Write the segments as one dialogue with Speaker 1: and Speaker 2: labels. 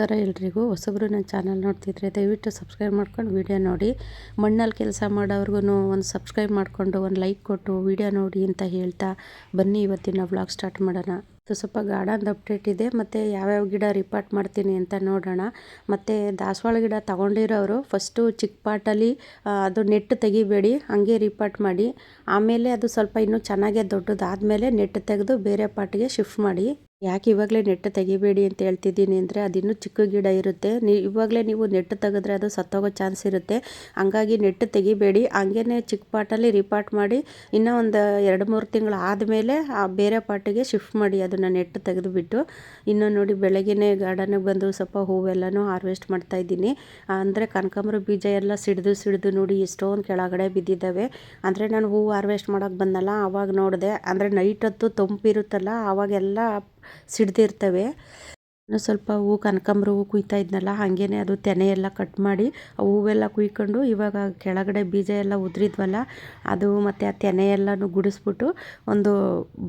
Speaker 1: ನಮಸ್ಕಾರ ಎಲ್ರಿಗೂ. ಹೊಸಬ್ರು ನನ್ನ ಚಾನಲ್ ನೋಡ್ತಿದ್ರೆ ದಯವಿಟ್ಟು ಸಬ್ಸ್ಕ್ರೈಬ್ ಮಾಡ್ಕೊಂಡು ವಿಡಿಯೋ ನೋಡಿ. ಮಣ್ಣಲ್ಲಿ ಕೆಲಸ ಮಾಡೋವ್ರಿಗೂ ಒಂದು ಸಬ್ಸ್ಕ್ರೈಬ್ ಮಾಡಿಕೊಂಡು, ಒಂದು ಲೈಕ್ ಕೊಟ್ಟು ವಿಡಿಯೋ ನೋಡಿ ಅಂತ ಹೇಳ್ತಾ ಬನ್ನಿ. ಇವತ್ತಿನ ವ್ಲಾಗ್ ಸ್ಟಾರ್ಟ್ ಮಾಡೋಣ. ಇದು ಸ್ವಲ್ಪ ಗಾರ್ಡನ್ದು ಅಪ್ಡೇಟ್ ಇದೆ. ಮತ್ತು ಯಾವ್ಯಾವ ಗಿಡ ರಿಪಾರ್ಟ್ ಮಾಡ್ತೀನಿ ಅಂತ ನೋಡೋಣ. ಮತ್ತು ದಾಸವಾಳ ಗಿಡ ತಗೊಂಡಿರೋರು ಫಸ್ಟು ಚಿಕ್ಕ ಪಾಟಲ್ಲಿ ಅದು ನೆಟ್ ತೆಗಿಬೇಡಿ, ಹಾಗೆ ರಿಪಾರ್ಟ್ ಮಾಡಿ. ಆಮೇಲೆ ಅದು ಸ್ವಲ್ಪ ಇನ್ನೂ ಚೆನ್ನಾಗೆ ದೊಡ್ಡದಾದಮೇಲೆ ನೆಟ್ ತೆಗೆದು ಬೇರೆ ಪಾಟಿಗೆ ಶಿಫ್ಟ್ ಮಾಡಿ. ಯಾಕೆ ಇವಾಗಲೇ ನೆಟ್ ತೆಗಿಬೇಡಿ ಅಂತ ಹೇಳ್ತಿದ್ದೀನಿ ಅಂದರೆ ಅದಿನ್ನೂ ಚಿಕ್ಕ ಗಿಡ ಇರುತ್ತೆ. ನೀ ಇವಾಗಲೇ ನೀವು ನೆಟ್ ತೆಗೆದ್ರೆ ಅದು ಸತ್ತೋಗೋ ಚಾನ್ಸ್ ಇರುತ್ತೆ. ಹಂಗಾಗಿ ನೆಟ್ ತೆಗಿಬೇಡಿ. ಹಂಗೇ ಚಿಕ್ಕ ಪಾಟಲ್ಲಿ ರಿಪಾರ್ಟ್ ಮಾಡಿ ಇನ್ನೂ ಒಂದು ಎರಡು ಮೂರು ತಿಂಗಳು ಆದಮೇಲೆ ಆ ಬೇರೆ ಪಾಟಿಗೆ ಶಿಫ್ಟ್ ಮಾಡಿ ಅದನ್ನು ನೆಟ್ ತೆಗೆದುಬಿಟ್ಟು. ಇನ್ನೂ ನೋಡಿ ಬೆಳಗ್ಗೆ ಗಾರ್ಡನಿಗೆ ಬಂದು ಸ್ವಲ್ಪ ಹೂವೆಲ್ಲನೂ ಹಾರ್ವೆಸ್ಟ್ ಮಾಡ್ತಾಯಿದ್ದೀನಿ ಅಂದರೆ ಕನಕಾಂಬರ ಬೀಜ ಎಲ್ಲ ಸಿಡಿದು ಸಿಡಿದು ನೋಡಿ ಎಷ್ಟೊಂದು ಕೆಳಗಡೆ ಬಿದ್ದಿದ್ದಾವೆ. ಅಂದರೆ ನಾನು ಹೂವು ಹಾರ್ವೆಸ್ಟ್ ಮಾಡೋಕ್ಕೆ ಬಂದಲ್ಲ ಆವಾಗ ನೋಡಿದೆ. ಅಂದರೆ ನೈಟ್ ಹೊತ್ತು ತಂಪಿರುತ್ತಲ್ಲ ಆವಾಗೆಲ್ಲ ಸಿಡ್ದಿರ್ತವೆ. ಇನ್ನು ಸ್ವಲ್ಪ ಹೂ, ಕನಕಾಂಬ್ರ ಹೂವು ಕುಯ್ತಾ ಇದ್ನಲ್ಲ, ಹಾಗೇನೆ ಅದು ತೆನೆ ಎಲ್ಲ ಕಟ್ ಮಾಡಿ ಆ ಹೂವೆಲ್ಲ ಕುಯ್ಕೊಂಡು ಇವಾಗ ಕೆಳಗಡೆ ಬೀಜ ಎಲ್ಲ ಉದುರಿದ್ವಲ್ಲ, ಅದು ಮತ್ತು ಆ ತೆನೆ ಎಲ್ಲನೂ ಗುಡಿಸ್ಬಿಟ್ಟು ಒಂದು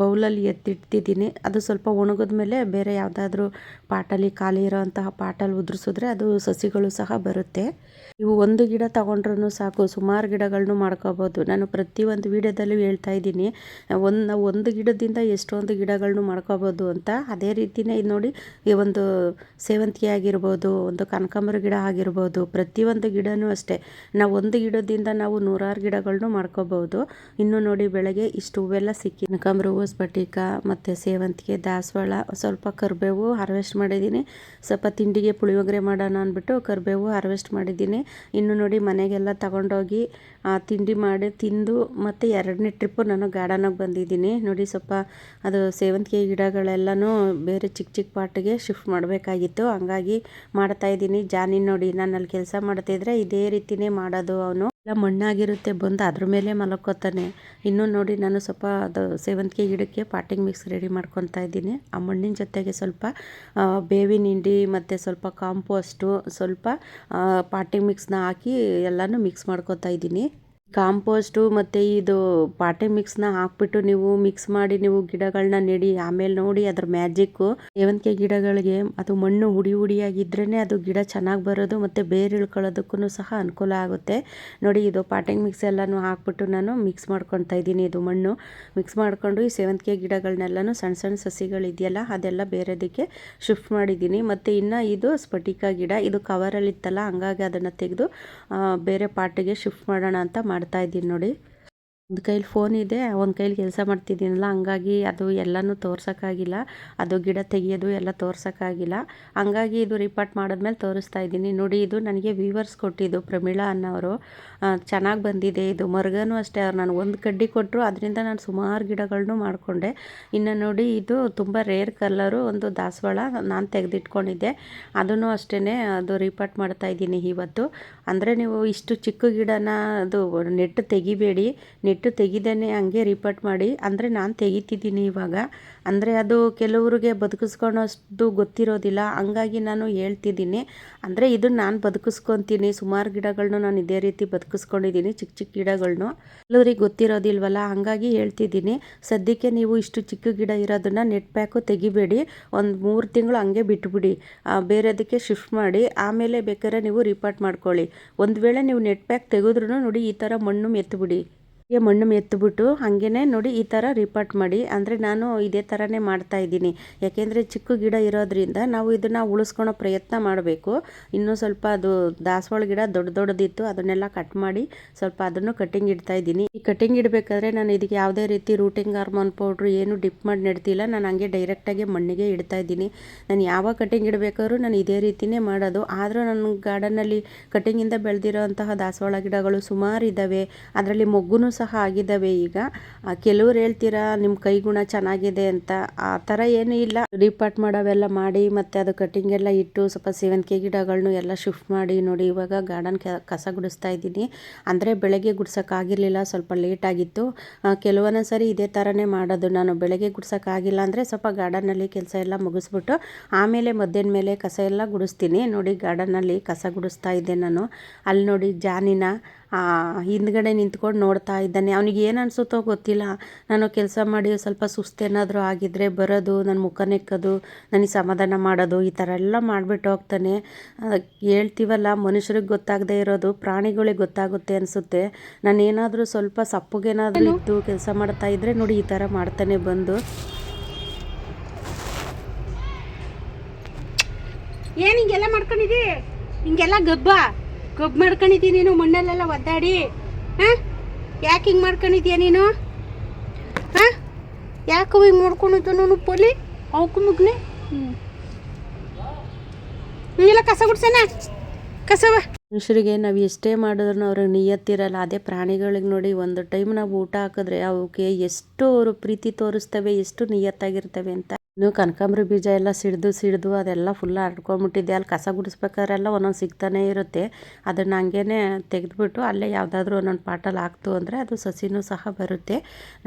Speaker 1: ಬೌಲಲ್ಲಿ ಎತ್ತಿಡ್ತಿದ್ದೀನಿ ಅದು ಸ್ವಲ್ಪ ಒಣಗಿದ ಮೇಲೆ ಬೇರೆ ಯಾವುದಾದ್ರೂ ಪಾಟಲ್ಲಿ ಖಾಲಿ ಇರೋವಂತಹ ಪಾಟಲ್ಲಿ ಉದುರಿಸಿದ್ರೆ ಅದು ಸಸಿಗಳು ಸಹ ಬರುತ್ತೆ. ಇವು ಒಂದು ಗಿಡ ತಗೊಂಡ್ರೂ ಸಾಕು, ಸುಮಾರು ಗಿಡಗಳನ್ನು ಮಾಡ್ಕೋಬೋದು. ನಾನು ಪ್ರತಿಯೊಂದು ವೀಡಿಯೋದಲ್ಲೂ ಹೇಳ್ತಾ ಇದ್ದೀನಿ, ಒಂದು ಒಂದು ಗಿಡದಿಂದ ಎಷ್ಟೊಂದು ಗಿಡಗಳನ್ನು ಮಾಡ್ಕೋಬೋದು ಅಂತ. ಅದೇ ರೀತಿಯೇ ಇದು ನೋಡಿ, ಈ ಒಂದು ಸೇವಂತಿಗೆ ಆಗಿರ್ಬೋದು, ಒಂದು ಕನಕಾಂಬರ ಗಿಡ ಆಗಿರ್ಬೋದು, ಪ್ರತಿಯೊಂದು ಗಿಡವೂ ಅಷ್ಟೇ. ನಾವು ಒಂದು ಗಿಡದಿಂದ ನಾವು ನೂರಾರು ಗಿಡಗಳನ್ನು ಮಾಡ್ಕೋಬೋದು. ಇನ್ನು ನೋಡಿ ಬೆಳಗ್ಗೆ ಇಷ್ಟು ಹೂವೆಲ್ಲ ಸಿಕ್ಕಿ, ಕನಕಾಂಬರ ಹೂವು, ಸ್ಫಟಿಕ ಮತ್ತು ಸೇವಂತಿಗೆ, ದಾಸವಾಳ, ಸ್ವಲ್ಪ ಕರಿಬೇವು ಹಾರ್ವೆಸ್ಟ್ ಮಾಡಿದ್ದೀನಿ. ಸ್ವಲ್ಪ ತಿಂಡಿಗೆ ಪುಳಿಯೋಗರೆ ಮಾಡೋಣ ಅಂದ್ಬಿಟ್ಟು ಕರಿಬೇವು ಹಾರ್ವೆಸ್ಟ್ ಮಾಡಿದ್ದೀನಿ. ಇನ್ನು ನೋಡಿ ಮನೆಗೆಲ್ಲ ತಗೊಂಡೋಗಿ ತಿಂಡಿ ಮಾಡಿ ತಿಂದು ಮತ್ತು ಎರಡನೇ ಟ್ರಿಪ್ಪು ನಾನು ಗಾರ್ಡನಾಗೆ ಬಂದಿದ್ದೀನಿ. ನೋಡಿ ಸ್ವಲ್ಪ ಅದು ಸೇವಂತಿಗೆ ಗಿಡಗಳೆಲ್ಲನೂ ಬೇರೆ ಚಿಕ್ಕ ಚಿಕ್ಕ ಪಾಟಿಗೆ ಶಿಫ್ಟ್ ಮಾಡಬೇಕಾಗಿತ್ತು. ಹಂಗಾಗಿ ಮಾಡ್ತಾ ಇದ್ದೀನಿ. ಜಾನಿ ನೋಡಿ ನಾನು ಅಲ್ಲಿ ಕೆಲಸ ಮಾಡ್ತಿದ್ರೆ ಇದೇ ರೀತಿನೇ ಮಾಡೋದು ಅವನು. ಎಲ್ಲ ಮಣ್ಣಾಗಿರುತ್ತೆ ಬಂದು ಅದ್ರ ಮೇಲೆ ಮಲ್ಕೋತಾನೆ. ಇನ್ನೂ ನೋಡಿ ನಾನು ಸ್ವಲ್ಪ ಅದು ಸೇವಂತಿಗೆ ಗಿಡಕ್ಕೆ ಪಾಟಿಂಗ್ ಮಿಕ್ಸ್ ರೆಡಿ ಮಾಡ್ಕೊತಾ ಇದ್ದೀನಿ. ಆ ಮಣ್ಣಿನ ಜೊತೆಗೆ ಸ್ವಲ್ಪ ಬೇವಿನ ಹಿಂಡಿ ಮತ್ತು ಸ್ವಲ್ಪ ಕಾಂಪೋಸ್ಟು ಸ್ವಲ್ಪ ಪಾಟಿಂಗ್ ಮಿಕ್ಸ್ನ ಹಾಕಿ ಎಲ್ಲನೂ ಮಿಕ್ಸ್ ಮಾಡ್ಕೊತಾ ಇದ್ದೀನಿ. ಕಾಂಪೋಸ್ಟು ಮತ್ತು ಇದು ಪಾಟೆ ಮಿಕ್ಸ್ನ ಹಾಕ್ಬಿಟ್ಟು ನೀವು ಮಿಕ್ಸ್ ಮಾಡಿ ನೀವು ಗಿಡಗಳನ್ನ ನೆಡಿ, ಆಮೇಲೆ ನೋಡಿ ಅದ್ರ ಮ್ಯಾಜಿಕ್ಕು. ಸೇವಂತಿಗೆ ಗಿಡಗಳಿಗೆ ಅದು ಮಣ್ಣು ಹುಡಿ ಹುಡಿಯಾಗಿದ್ರೇ ಅದು ಗಿಡ ಚೆನ್ನಾಗಿ ಬರೋದು ಮತ್ತು ಬೇರೆ ಇಳ್ಕೊಳ್ಳೋದಕ್ಕೂ ಸಹ ಅನುಕೂಲ ಆಗುತ್ತೆ. ನೋಡಿ ಇದು ಪಾಟಿಂಗ್ ಮಿಕ್ಸ್ ಎಲ್ಲನೂ ಹಾಕ್ಬಿಟ್ಟು ನಾನು ಮಿಕ್ಸ್ ಮಾಡ್ಕೊತಾ ಇದ್ದೀನಿ ಇದು ಮಣ್ಣು. ಮಿಕ್ಸ್ ಮಾಡಿಕೊಂಡು ಈ ಸೇವಂತಿಗೆ ಗಿಡಗಳನ್ನೆಲ್ಲನೂ ಸಣ್ಣ ಸಣ್ಣ ಸಸಿಗಳಿದೆಯಲ್ಲ ಅದೆಲ್ಲ ಬೇರೆದಕ್ಕೆ ಶಿಫ್ಟ್ ಮಾಡಿದ್ದೀನಿ. ಮತ್ತು ಇನ್ನು ಇದು ಸ್ಫಟಿಕ ಗಿಡ, ಇದು ಕವರಲ್ಲಿತ್ತಲ್ಲ ಹಂಗಾಗಿ ಅದನ್ನು ತೆಗೆದು ಬೇರೆ ಪಾಟಿಗೆ ಶಿಫ್ಟ್ ಮಾಡೋಣ ಅಂತ ಮಾಡಿ ಮಾಡ್ತಾ ಇದ್ದೀನಿ ನೋಡಿ. ಒಂದು ಕೈಲಿ ಫೋನ್ ಇದೆ, ಒಂದು ಕೈಲಿ ಕೆಲಸ ಮಾಡ್ತಿದ್ದೀನಲ್ಲ, ಹಂಗಾಗಿ ಅದು ಎಲ್ಲನೂ ತೋರ್ಸೋಕ್ಕಾಗಿಲ್ಲ. ಅದು ಗಿಡ ತೆಗೆಯೋದು ಎಲ್ಲ ತೋರ್ಸೋಕ್ಕಾಗಿಲ್ಲ. ಹಂಗಾಗಿ ಇದು ರಿಪೋರ್ಟ್ ಮಾಡಿದ್ಮೇಲೆ ತೋರಿಸ್ತಾ ಇದ್ದೀನಿ. ನೋಡಿ, ಇದು ನನಗೆ ವ್ಯೂವರ್ಸ್ ಕೊಟ್ಟಿದ್ದು ಪ್ರಮೀಳಾ ಅನ್ನೋರು. ಚೆನ್ನಾಗಿ ಬಂದಿದೆ ಇದು. ಮರ್ಗನೂ ಅಷ್ಟೇ, ಅವ್ರು ನಾನು ಒಂದು ಕಡ್ಡಿ ಕೊಟ್ಟರು ಅದರಿಂದ ನಾನು ಸುಮಾರು ಗಿಡಗಳನ್ನೂ ಮಾಡಿಕೊಂಡೆ. ಇನ್ನು ನೋಡಿ, ಇದು ತುಂಬ ರೇರ್ ಕಲ್ಲರು ಒಂದು ದಾಸವಾಳ ನಾನು ತೆಗೆದಿಟ್ಕೊಂಡಿದ್ದೆ. ಅದನ್ನು ಅಷ್ಟೇ ಅದು ರಿಪೋರ್ಟ್ ಮಾಡ್ತಾ ಇದ್ದೀನಿ ಇವತ್ತು. ಅಂದರೆ ನೀವು ಇಷ್ಟು ಚಿಕ್ಕ ಗಿಡನ ಅದು ನೆಟ್ಟು ತೆಗಿಬೇಡಿ, ನೆಟ್ ನೆಟ್ಟು ತೆಗಿದೇನೆ ಹಂಗೆ ರಿಪೋರ್ಟ್ ಮಾಡಿ. ಅಂದರೆ ನಾನು ತೆಗಿತಿದ್ದೀನಿ ಇವಾಗ. ಅಂದರೆ ಅದು ಕೆಲವ್ರಿಗೆ ಬದುಕಿಸ್ಕೊಳೋಷ್ಟು ಗೊತ್ತಿರೋದಿಲ್ಲ. ಹಂಗಾಗಿ ನಾನು ಹೇಳ್ತಿದ್ದೀನಿ. ಅಂದರೆ ಇದನ್ನು ನಾನು ಬದುಕಿಸ್ಕೊತೀನಿ. ಸುಮಾರು ಗಿಡಗಳನ್ನು ನಾನು ಇದೇ ರೀತಿ ಬದುಕಿಸ್ಕೊಂಡಿದ್ದೀನಿ. ಚಿಕ್ಕ ಚಿಕ್ಕ ಗಿಡಗಳನ್ನು ಕೆಲವ್ರಿಗೆ ಗೊತ್ತಿರೋದಿಲ್ವಲ್ಲ. ಹಂಗಾಗಿ ಹೇಳ್ತಿದ್ದೀನಿ. ಸದ್ಯಕ್ಕೆ ನೀವು ಇಷ್ಟು ಚಿಕ್ಕ ಗಿಡ ಇರೋದನ್ನು ನೆಟ್ ಪ್ಯಾಕು ತೆಗಿಬೇಡಿ. ಒಂದು ಮೂರು ತಿಂಗಳು ಹಂಗೆ ಬಿಟ್ಬಿಡಿ. ಬೇರೆದಕ್ಕೆ ಶಿಫ್ಟ್ ಮಾಡಿ. ಆಮೇಲೆ ಬೇಕಾದ್ರೆ ನೀವು ರಿಪೋರ್ಟ್ ಮಾಡ್ಕೊಳ್ಳಿ. ಒಂದು ವೇಳೆ ನೀವು ನೆಟ್ ಪ್ಯಾಕ್ ತೆಗೆದ್ರೂ ನೋಡಿ ಈ ಥರ ಮಣ್ಣು ಮೆತ್ತುಬಿಡಿ ಮಣ್ಣು ಮೆತ್ತಬಿಟ್ಟು ಹಾಗೇನೆ ನೋಡಿ ಈ ಥರ ರಿಪಾರ್ಟ್ ಮಾಡಿ. ಅಂದರೆ ನಾನು ಇದೇ ಥರನೇ ಮಾಡ್ತಾ ಇದ್ದೀನಿ. ಯಾಕೆಂದರೆ ಚಿಕ್ಕ ಗಿಡ ಇರೋದ್ರಿಂದ ನಾವು ಇದನ್ನು ಉಳಿಸ್ಕೊಳೋ ಪ್ರಯತ್ನ ಮಾಡಬೇಕು. ಇನ್ನೂ ಸ್ವಲ್ಪ ಅದು ದಾಸವಾಳ ಗಿಡ ದೊಡ್ಡ ದೊಡ್ಡದಿತ್ತು, ಅದನ್ನೆಲ್ಲ ಕಟ್ ಮಾಡಿ ಸ್ವಲ್ಪ ಅದನ್ನು ಕಟ್ಟಿಂಗ್ ಇಡ್ತಾ ಇದ್ದೀನಿ. ಈ ಕಟ್ಟಿಂಗ್ ಇಡಬೇಕಾದ್ರೆ ನಾನು ಇದಕ್ಕೆ ಯಾವುದೇ ರೀತಿ ರೂಟಿಂಗ್ ಹಾರ್ಮೋನ್ ಪೌಡ್ರ್ ಏನು ಡಿಪ್ ಮಾಡಿ ನೆಡ್ತಿಲ್ಲ. ನಾನು ಹಂಗೆ ಡೈರೆಕ್ಟಾಗಿ ಮಣ್ಣಿಗೆ ಇಡ್ತಾ ಇದ್ದೀನಿ. ನಾನು ಯಾವ ಕಟ್ಟಿಂಗ್ ಇಡಬೇಕಾದ್ರೂ ನಾನು ಇದೇ ರೀತಿಯೇ ಮಾಡೋದು. ಆದರೂ ನನ್ನ ಗಾರ್ಡನಲ್ಲಿ ಕಟ್ಟಿಂಗಿಂದ ಬೆಳೆದಿರೋ ಅಂತಹ ದಾಸವಾಳ ಗಿಡಗಳು ಸುಮಾರು ಇದ್ದಾವೆ ಅದರಲ್ಲಿ ಮೊಗ್ಗು ಸಹ ಆಗಿದ್ದಾವೆ ಈಗ. ಕೆಲವ್ರು ಹೇಳ್ತೀರಾ ನಿಮ್ಮ ಕೈಗುಣ ಚೆನ್ನಾಗಿದೆ ಅಂತ. ಆ ಥರ ಏನೂ ಇಲ್ಲ. ರಿಪಾರ್ಟ್ ಮಾಡೋವೆಲ್ಲ ಮಾಡಿ, ಮತ್ತು ಅದು ಕಟಿಂಗ್ ಎಲ್ಲ ಇಟ್ಟು ಸ್ವಲ್ಪ ಸೇವಂತಿಗೆ ಗಿಡಗಳನ್ನು ಎಲ್ಲ ಶಿಫ್ಟ್ ಮಾಡಿ ನೋಡಿ, ಇವಾಗ ಗಾರ್ಡನ್ ಕಸ ಗುಡಿಸ್ತಾ ಇದ್ದೀನಿ. ಅಂದರೆ ಬೆಳಗ್ಗೆ ಗುಡ್ಸೋಕ್ಕಾಗಿರಲಿಲ್ಲ ಸ್ವಲ್ಪ ಲೇಟ್ ಆಗಿತ್ತು. ಕೆಲವೊಂದು ಸರಿ ಇದೇ ಥರನೇ ಮಾಡೋದು. ನಾನು ಬೆಳಗ್ಗೆ ಗುಡ್ಸೋಕ್ಕಾಗಿಲ್ಲ ಅಂದರೆ ಸ್ವಲ್ಪ ಗಾರ್ಡನಲ್ಲಿ ಕೆಲಸ ಎಲ್ಲ ಮುಗಿಸ್ಬಿಟ್ಟು, ಆಮೇಲೆ ಮಧ್ಯಾಹ್ನ ಮೇಲೆ ಕಸ ಎಲ್ಲ ಗುಡಿಸ್ತೀನಿ. ನೋಡಿ ಗಾರ್ಡನಲ್ಲಿ ಕಸ ಗುಡಿಸ್ತಾ ಇದ್ದೆ ನಾನು. ಅಲ್ಲಿ ನೋಡಿ ಜಾನಿನ ಹಿಂದ್ಗಡೆ ನಿಂತ್ಕೊಂಡು ನೋಡ್ತಾ ಇದ್ದಾನೆ. ಅವನಿಗೆ ಏನು ಅನಿಸುತ್ತೋ ಗೊತ್ತಿಲ್ಲ. ನಾನು ಕೆಲಸ ಮಾಡಿ ಸ್ವಲ್ಪ ಸುಸ್ತೇನಾದರೂ ಆಗಿದ್ದರೆ ಬರೋದು ನನ್ನ ಮುಖ ನೆಕ್ಕೋದು ನನಗೆ ಸಮಾಧಾನ ಮಾಡೋದು ಈ ಥರ ಎಲ್ಲ ಮಾಡಿಬಿಟ್ಟು ಹೋಗ್ತಾನೆ. ಹೇಳ್ತೀವಲ್ಲ ಮನುಷ್ಯರಿಗೆ ಗೊತ್ತಾಗದೇ ಇರೋದು ಪ್ರಾಣಿಗಳಿಗೆ ಗೊತ್ತಾಗುತ್ತೆ ಅನಿಸುತ್ತೆ. ನಾನು ಏನಾದರೂ ಸ್ವಲ್ಪ ಸಪ್ಪಗೇನಾದರೂ ಇತ್ತು ಕೆಲಸ ಮಾಡ್ತಾ ಇದ್ದರೆ ನೋಡಿ ಈ ಥರ ಮಾಡ್ತಾನೆ ಬಂದು.
Speaker 2: ಏನು ಹಿಂಗೆಲ್ಲ ಮಾಡ್ಕೊಂಡಿದ್ದೀ ಹಿಂಗೆಲ್ಲ ಗಬ್ಬ. ಗಬ್ಬು ಮಾಡ್ಕೊಂಡಿದ್ದೀನಿ ನೀನು ಮಣ್ಣಲ್ಲೆಲ್ಲ ಒದ್ದಾಡಿ. ಹಾಂ? ಯಾಕೆ ಹಿಂಗೆ ಮಾಡ್ಕೊಂಡಿದ್ಯಾ ನೀನು? ಹಾಂ? ಯಾಕೆ ಹಿಂಗೆ ಮಾಡ್ಕೊಂಡಿದ್ದು ನಾನು ಪೊಲಿ? ಅವಕು ಮುಗ್ನೆ ಹ್ಞೂ ಕಸ ಗುಡ್ಸಣ? ಕಸವ
Speaker 1: ಮನುಷ್ಯರಿಗೆ ನಾವು ಎಷ್ಟೇ ಮಾಡಿದ್ರು ಅವ್ರಿಗೆ ನಿಯತ್ತಿರಲ್ಲ ಅದೇ ಪ್ರಾಣಿಗಳಿಗೆ ನೋಡಿ ಒಂದು ಟೈಮ್ ನಾವು ಊಟ ಹಾಕಿದ್ರೆ ಅವಕ್ಕೆ ಎಷ್ಟು ಅವರು ಪ್ರೀತಿ ತೋರಿಸ್ತವೆ, ಎಷ್ಟು ನಿಯತ್ತಾಗಿರ್ತವೆ ಅಂತ. ಇನ್ನು ಕನಕಾಂಬ್ರಿ ಬೀಜ ಎಲ್ಲ ಸಿಡ್ದು ಸಿಡ್ದು ಅದೆಲ್ಲ ಫುಲ್ ಹರಡ್ಕೊಂಬಿಟ್ಟಿದೆ ಅಲ್ಲಿ ಕಸ ಗುಡಿಸ್ಬೇಕಾದ್ರೆಲ್ಲ ಒಂದೊಂದು ಸಿಗ್ತಾನೆ ಇರುತ್ತೆ. ಅದನ್ನು ಹಂಗೇ ತೆಗೆದುಬಿಟ್ಟು ಅಲ್ಲೇ ಯಾವುದಾದ್ರೂ ಒಂದೊಂದು ಪಾಟಲ್ಲಿ ಹಾಕ್ತು ಅಂದರೆ ಅದು ಸಸಿನೂ ಸಹ ಬರುತ್ತೆ.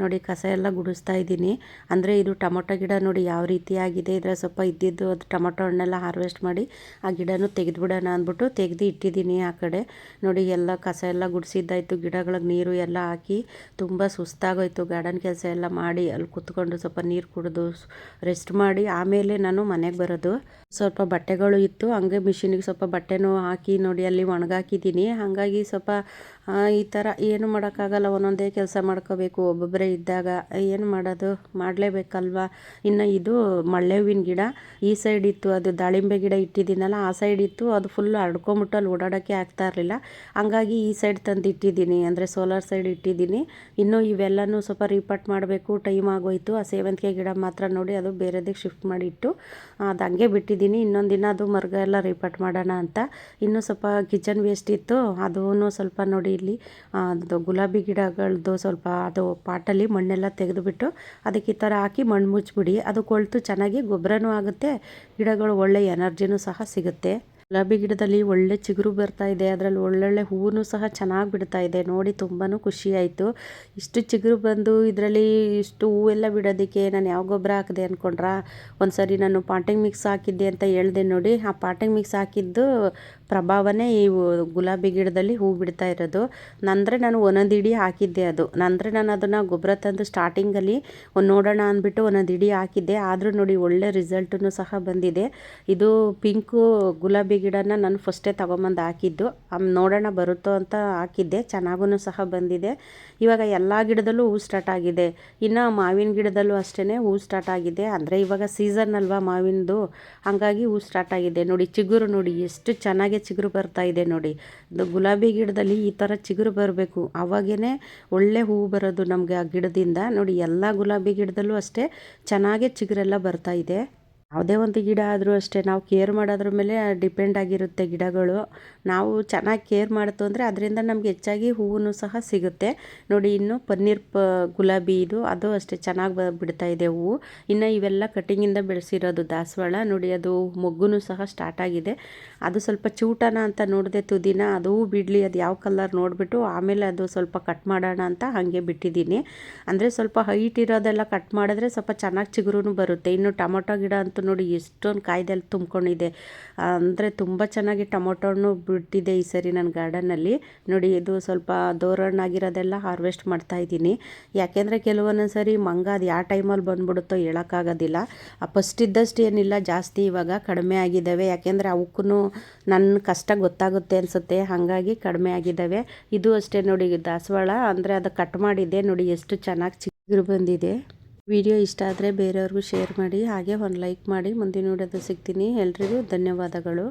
Speaker 1: ನೋಡಿ ಕಸ ಎಲ್ಲ ಗುಡಿಸ್ತಾ ಇದ್ದೀನಿ. ಅಂದರೆ ಇದು ಟೊಮೊಟೊ ಗಿಡ ನೋಡಿ ಯಾವ ರೀತಿ ಆಗಿದೆ ಇದ್ರೆ ಸ್ವಲ್ಪ ಇದ್ದಿದ್ದು ಅದು ಟೊಮೊಟೊ ಹಣ್ಣೆಲ್ಲ ಹಾರ್ವೆಸ್ಟ್ ಮಾಡಿ ಆ ಗಿಡನೂ ತೆಗೆದುಬಿಡೋಣ ಅಂದ್ಬಿಟ್ಟು ತೆಗೆದು ಇಟ್ಟಿದ್ದೀನಿ ಆ ಕಡೆ. ನೋಡಿ ಎಲ್ಲ ಕಸ ಎಲ್ಲ ಗುಡಿಸಿದ್ದಾಯಿತು. ಗಿಡಗಳಿಗೆ ನೀರು ಎಲ್ಲ ಹಾಕಿ ತುಂಬ ಸುಸ್ತಾಗೋಯ್ತು. ಗಾರ್ಡನ್ ಕೆಲಸ ಎಲ್ಲ ಮಾಡಿ ಅಲ್ಲಿ ಕುತ್ಕೊಂಡು ಸ್ವಲ್ಪ ನೀರು ಕುಡಿದು ರೆಸ್ಟ್ ಮಾಡಿ ಆಮೇಲೆ ನಾನು ಮನೆಗೆ ಬರೋದು. ಸ್ವಲ್ಪ ಬಟ್ಟೆಗಳು ಇತ್ತು. ಹಂಗೆ ಮಿಷಿನಿಗೆ ಸ್ವಲ್ಪ ಬಟ್ಟೆನೂ ಹಾಕಿ ನೋಡಿ ಅಲ್ಲಿ ಒಣಗಾಕಿದ್ದೀನಿ. ಹಾಗಾಗಿ ಸ್ವಲ್ಪ ಈ ಥರ ಏನು ಮಾಡೋಕ್ಕಾಗಲ್ಲ. ಒಂದೊಂದೇ ಕೆಲಸ ಮಾಡ್ಕೋಬೇಕು. ಒಬ್ಬೊಬ್ಬರೇ ಇದ್ದಾಗ ಏನು ಮಾಡೋದು? ಮಾಡಲೇಬೇಕಲ್ವಾ? ಇನ್ನು ಇದು ಮಳ್ಳೆ ಹೂವಿನ ಗಿಡ. ಈ ಸೈಡ್ ಇತ್ತು ಅದು ದಾಳಿಂಬೆ ಗಿಡ ಇಟ್ಟಿದ್ದೀನಲ್ಲ, ಆ ಸೈಡ್ ಇತ್ತು. ಅದು ಫುಲ್ ಹರ್ಡ್ಕೊಂಬಿಟ್ಟು ಅಲ್ಲಿ ಓಡಾಡೋಕ್ಕೆ ಆಗ್ತಾ ಇರಲಿಲ್ಲ. ಹಂಗಾಗಿ ಈ ಸೈಡ್ ತಂದು ಇಟ್ಟಿದ್ದೀನಿ ಅಂದರೆ ಸೋಲಾರ್ ಸೈಡ್ ಇಟ್ಟಿದ್ದೀನಿ. ಇನ್ನು ಇವೆಲ್ಲನೂ ಸ್ವಲ್ಪ ರೀಪಾಟ್ ಮಾಡಬೇಕು. ಟೈಮ್ ಆಗೋಯಿತು. ಆ ಸೇವಂತಿಗೆ ಗಿಡ ಮಾತ್ರ ನೋಡಿ, ಅದು ಬೇರೆದಕ್ಕೆ ಶಿಫ್ಟ್ ಮಾಡಿ ಇಟ್ಟು ಅದು ಹಂಗೆ ಬಿಟ್ಟಿದ್ದೀನಿ. ಇನ್ನೊಂದು ದಿನ ಅದು ಮರ್ಗ ಎಲ್ಲ ರಿಪಾರ್ಟ್ ಮಾಡೋಣ ಅಂತ. ಇನ್ನೂ ಸ್ವಲ್ಪ ಕಿಚನ್ ವೇಸ್ಟ್ ಇತ್ತು ಅದೂ ಸ್ವಲ್ಪ ನೋಡಿ ಇಲ್ಲಿ ಅದು ಗುಲಾಬಿ ಗಿಡಗಳದ್ದು ಸ್ವಲ್ಪ ಅದು ಪಾಟಲ್ಲಿ ಮಣ್ಣೆಲ್ಲ ತೆಗೆದುಬಿಟ್ಟು ಅದಕ್ಕೆ ಈ ಥರ ಹಾಕಿ ಮಣ್ಣು ಮುಚ್ಚಿಬಿಡಿ. ಅದು ಕೊಳ್ತು ಚೆನ್ನಾಗಿ ಗೊಬ್ಬರನೂ ಆಗುತ್ತೆ, ಗಿಡಗಳು ಒಳ್ಳೆಯ ಎನರ್ಜಿನೂ ಸಹ ಸಿಗುತ್ತೆ. ಗುಲಾಬಿ ಗಿಡದಲ್ಲಿ ಒಳ್ಳೆ ಚಿಗುರು ಬರ್ತಾ ಇದೆ. ಅದರಲ್ಲಿ ಒಳ್ಳೊಳ್ಳೆ ಹೂವು ಸಹ ಚೆನ್ನಾಗಿ ಬಿಡ್ತಾ ಇದೆ. ನೋಡಿ ತುಂಬಾ ಖುಷಿ ಆಯಿತು. ಇಷ್ಟು ಚಿಗುರು ಬಂದು ಇದರಲ್ಲಿ ಇಷ್ಟು ಹೂವೆಲ್ಲ ಬಿಡೋದಕ್ಕೆ ನಾನು ಯಾವ ಗೊಬ್ಬರ ಹಾಕಿದೆ ಅಂದ್ಕೊಂಡ್ರಾ ಒಂದು ನಾನು ಪಾಟಿಂಗ್ ಮಿಕ್ಸ್ ಹಾಕಿದ್ದೆ ಅಂತ ಹೇಳ್ದೆ ನೋಡಿ. ಆ ಪಾಟಿಂಗ್ ಮಿಕ್ಸ್ ಹಾಕಿದ್ದು ಪ್ರಭಾವನೇ ಈ ಗುಲಾಬಿ ಗಿಡದಲ್ಲಿ ಹೂ ಬಿಡ್ತಾ ಇರೋದು. ನಂದರೆ ನಾನು ಒಂದೊಂದು ಇಡಿ ಹಾಕಿದ್ದೆ ಅದು. ನಂದರೆ ನಾನು ಅದನ್ನು ಗೊಬ್ಬರ ತಂದು ಸ್ಟಾರ್ಟಿಂಗಲ್ಲಿ ಒಂದು ನೋಡೋಣ ಅಂದ್ಬಿಟ್ಟು ಒಂದೊಂದು ಇಡಿ ಹಾಕಿದ್ದೆ. ಆದರೂ ನೋಡಿ ಒಳ್ಳೆ ರಿಸಲ್ಟೂ ಸಹ ಬಂದಿದೆ. ಇದು ಪಿಂಕು ಗುಲಾಬಿ ಗಿಡನ ನಾನು ಫಸ್ಟೇ ತೊಗೊಂಬಂದು ಹಾಕಿದ್ದು. ನೋಡೋಣ ಬರುತ್ತೋ ಅಂತ ಹಾಕಿದ್ದೆ. ಚೆನ್ನಾಗೂ ಸಹ ಬಂದಿದೆ. ಇವಾಗ ಎಲ್ಲ ಗಿಡದಲ್ಲೂ ಹೂ ಸ್ಟಾರ್ಟ್ ಆಗಿದೆ. ಇನ್ನು ಮಾವಿನ ಗಿಡದಲ್ಲೂ ಅಷ್ಟೇ ಹೂ ಸ್ಟಾರ್ಟ್ ಆಗಿದೆ. ಅಂದರೆ ಇವಾಗ ಸೀಸನ್ ಅಲ್ವಾ ಮಾವಿನದು ಹಾಗಾಗಿ ಹೂ ಸ್ಟಾರ್ಟ್ ಆಗಿದೆ. ನೋಡಿ ಚಿಗುರು ನೋಡಿ ಎಷ್ಟು ಚೆನ್ನಾಗಿ ಚಿಗುರು ಬರ್ತಾ ಇದೆ ನೋಡಿ. ಗುಲಾಬಿ ಗಿಡದಲ್ಲಿ ಈ ಥರ ಚಿಗುರು ಬರಬೇಕು. ಆವಾಗೇ ಒಳ್ಳೆ ಹೂವು ಬರೋದು ನಮಗೆ ಆ ಗಿಡದಿಂದ. ನೋಡಿ, ಎಲ್ಲ ಗುಲಾಬಿ ಗಿಡದಲ್ಲೂ ಅಷ್ಟೇ ಚೆನ್ನಾಗೆ ಚಿಗುರೆಲ್ಲ ಬರ್ತಾ ಇದೆ. ಯಾವುದೇ ಒಂದು ಗಿಡ ಆದರೂ ಅಷ್ಟೇ, ನಾವು ಕೇರ್ ಮಾಡೋದ್ರ ಮೇಲೆ ಡಿಪೆಂಡ್ ಆಗಿರುತ್ತೆ ಗಿಡಗಳು. ನಾವು ಚೆನ್ನಾಗಿ ಕೇರ್ ಮಾಡ್ತು ಅಂದರೆ ಅದರಿಂದ ನಮ್ಗೆ ಹೆಚ್ಚಾಗಿ ಹೂವು ಸಹ ಸಿಗುತ್ತೆ. ನೋಡಿ, ಇನ್ನು ಪನ್ನೀರ್ ಪ, ಗುಲಾಬಿ ಇದು, ಅದು ಅಷ್ಟೇ ಚೆನ್ನಾಗಿ ಬಿಡ್ತಾ ಇದೆ ಹೂವು. ಇನ್ನು ಇವೆಲ್ಲ ಕಟ್ಟಿಂಗಿಂದ ಬೆಳೆಸಿರೋದು ದಾಸವಾಳ. ನೋಡಿ, ಅದು ಮೊಗ್ಗು ಸಹ ಸ್ಟಾರ್ಟ್ ಆಗಿದೆ. ಅದು ಸ್ವಲ್ಪ ಚೂಟನ ಅಂತ ನೋಡಿದೆ ತುದಿನ, ಅದು ಬಿಡಲಿ, ಅದು ಯಾವ ಕಲರ್ ನೋಡಿಬಿಟ್ಟು ಆಮೇಲೆ ಅದು ಸ್ವಲ್ಪ ಕಟ್ ಮಾಡೋಣ ಅಂತ ಹಾಗೆ ಬಿಟ್ಟಿದ್ದೀನಿ. ಅಂದರೆ ಸ್ವಲ್ಪ ಹೈಟ್ ಇರೋದೆಲ್ಲ ಕಟ್ ಮಾಡಿದ್ರೆ ಸ್ವಲ್ಪ ಚೆನ್ನಾಗಿ ಚಿಗುರು ಬರುತ್ತೆ. ಇನ್ನು ಟೊಮೊಟೊ ಗಿಡ ಅಂತೂ ನೋಡಿ ಎಷ್ಟೊಂದು ಕಾಯ್ದಲ್ಲಿ ತುಂಬ್ಕೊಂಡಿದೆ. ಅಂದರೆ ತುಂಬ ಚೆನ್ನಾಗಿ ಟೊಮೊಟೊ ಹಣ್ಣು ಬಿಟ್ಟಿದೆ ಈ ಸರಿ ನನ್ನ ಗಾರ್ಡನಲ್ಲಿ ನೋಡಿ, ಇದು ಸ್ವಲ್ಪ ದೋರಣ್ಣಾಗಿರೋದೆಲ್ಲ ಹಾರ್ವೆಸ್ಟ್ ಮಾಡ್ತಾ ಇದ್ದೀನಿ. ಯಾಕೆಂದರೆ ಕೆಲವೊಂದೊಂದು ಸರಿ ಮಂಗ ಅದು ಯಾವ ಟೈಮಲ್ಲಿ ಬಂದ್ಬಿಡುತ್ತೋ ಹೇಳೋಕ್ಕಾಗೋದಿಲ್ಲ. ಫಸ್ಟ್ ಇದ್ದಷ್ಟು ಏನಿಲ್ಲ, ಜಾಸ್ತಿ ಇವಾಗ ಕಡಿಮೆ ಆಗಿದ್ದಾವೆ. ಯಾಕೆಂದರೆ ಅವಕ್ಕೂ ನನ್ನ ಕಷ್ಟ ಗೊತ್ತಾಗುತ್ತೆ ಅನಿಸುತ್ತೆ, ಹಾಗಾಗಿ ಕಡಿಮೆ ಆಗಿದ್ದಾವೆ. ಇದು ಅಷ್ಟೇ ನೋಡಿ, ದಾಸವಾಳ, ಅಂದರೆ ಅದು ಕಟ್ ಮಾಡಿದೆ ನೋಡಿ, ಎಷ್ಟು ಚೆನ್ನಾಗಿ ಚಿಗುರು ಬಂದಿದೆ. ವಿಡಿಯೋ ಇಷ್ಟ ಆದರೆ ಬೇರೆಯವ್ರಿಗೂ ಶೇರ್ ಮಾಡಿ, ಹಾಗೆ ಒಂದು ಲೈಕ್ ಮಾಡಿ. ಮುಂದಿನ ವಿಡಿಯೋದಲ್ಲಿ ಸಿಗ್ತೀನಿ. ಎಲ್ರಿಗೂ ಧನ್ಯವಾದಗಳು.